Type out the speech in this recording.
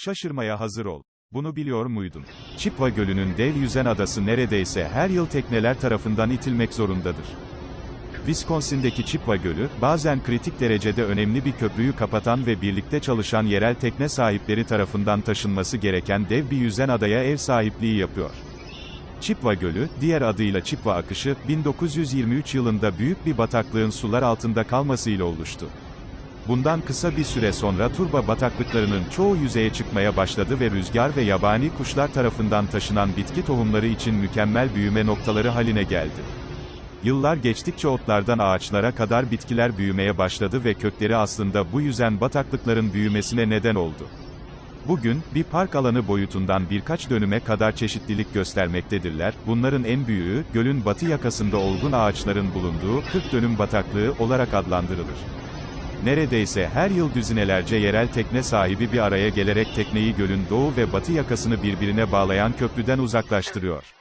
Şaşırmaya hazır ol. Bunu biliyor muydun? Çipva Gölü'nün dev yüzen adası neredeyse her yıl tekneler tarafından itilmek zorundadır. Wisconsin'deki Chippewa Gölü, bazen kritik derecede önemli bir köprüyü kapatan ve birlikte çalışan yerel tekne sahipleri tarafından taşınması gereken dev bir yüzen adaya ev sahipliği yapıyor. Chippewa Gölü, diğer adıyla Chippewa Akışı, 1923 yılında büyük bir bataklığın sular altında kalmasıyla oluştu. Bundan kısa bir süre sonra turba bataklıklarının çoğu yüzeye çıkmaya başladı ve rüzgar ve yabani kuşlar tarafından taşınan bitki tohumları için mükemmel büyüme noktaları haline geldi. Yıllar geçtikçe otlardan ağaçlara kadar bitkiler büyümeye başladı ve kökleri aslında bu yüzen bataklıkların büyümesine neden oldu. Bugün, bir park alanı boyutundan birkaç dönüme kadar çeşitlilik göstermektedirler, bunların en büyüğü, gölün batı yakasında olgun ağaçların bulunduğu, 40 dönüm bataklığı olarak adlandırılır. Neredeyse her yıl düzinelerce yerel tekne sahibi bir araya gelerek tekneyi gölün doğu ve batı yakasını birbirine bağlayan köprüden uzaklaştırıyor.